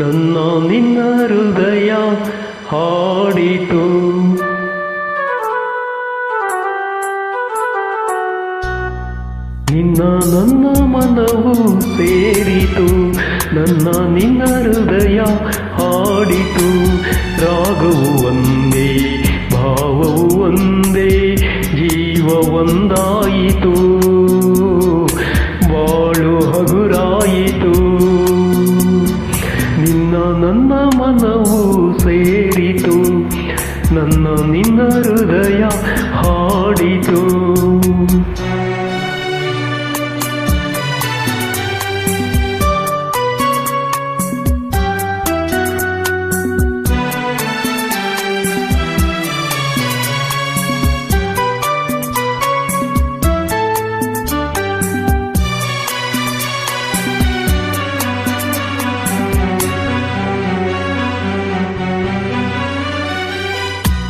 ನನ್ನ ನಿನ್ನ ಹೃದಯ ಹಾಡಿತು. ನಿನ್ನ ನನ್ನ ಮನವು ಸೇರಿತು. ನನ್ನ ನಿನ್ನ ಹೃದಯ ಹಾಡಿತು. ರಾಗವು ಒಂದೇ, ಭಾವವು ಒಂದೇ, ಜೀವ ಒಂದಾಯಿತು. ನನ್ನ ನಿನ್ನ ಹೃದಯ ಹಾಡಿತು.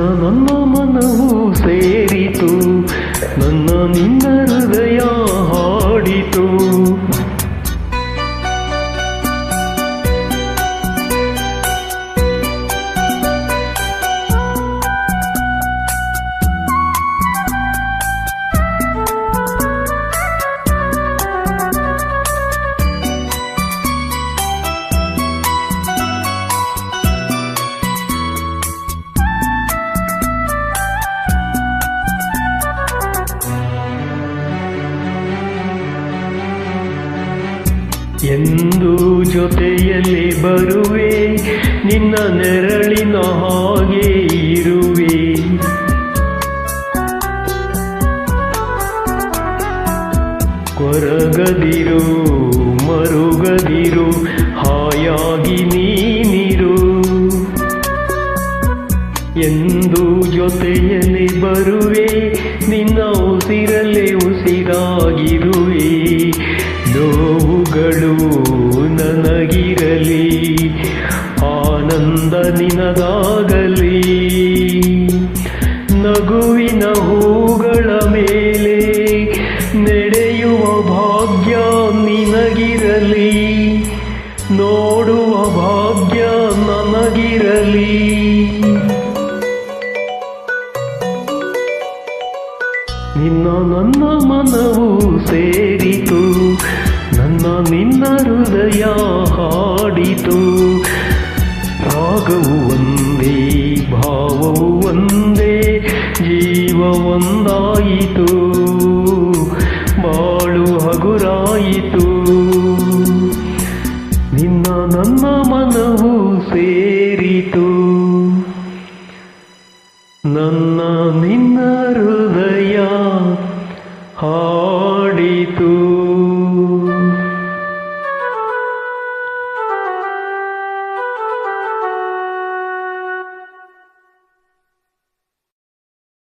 ನಿನ್ನ ನನ್ನ ಮನವು ಸೇರಿತು ಎಂದು ಜೊತೆಯಲ್ಲಿ ಬರುವೆ, ನಿನ್ನ ನೆರಳಿನ ಹಾಗೆ ಇರುವೆ. ಕೊರಗದಿರು, ಮರುಗದಿರು, ಹಾಯಾಗಿ ನೀನಿರು. ಎಂದು ಜೊತೆಯಲ್ಲಿ ಬರುವೆ, ನಿನ್ನ ಉಸಿರಲ್ಲೇ ಉಸಿರಾಗಿರುವೆ. ನೋವುಗಳು ನನಗಿರಲಿ, ಆನಂದ ನಿನಗಾಗಲಿ. ನಗುವಿನ ಹೂಗಳ ಮೇಲೆ ನಡೆಯುವ ಭಾಗ್ಯ ನಿನಗಿರಲಿ, ನೋಡುವ ಭಾಗ್ಯ ನನಗಿರಲಿ. ನಿನ್ನ ನನ್ನ ಮನವು ನನ್ನ ಹೃದಯ ಹಾಡಿತು. ರಾಗವು ಒಂದೇ, ಭಾವವು ಒಂದೇ, ಜೀವ ಒಂದಾಯಿತು. ಬಾಳು ಹಗುರಾಯಿತು. ನಿನ್ನ ನನ್ನ ಮನವು ಸೇರಿತು. ನನ್ನ ನಿನ್ನ ಹೃದಯ ಹಾ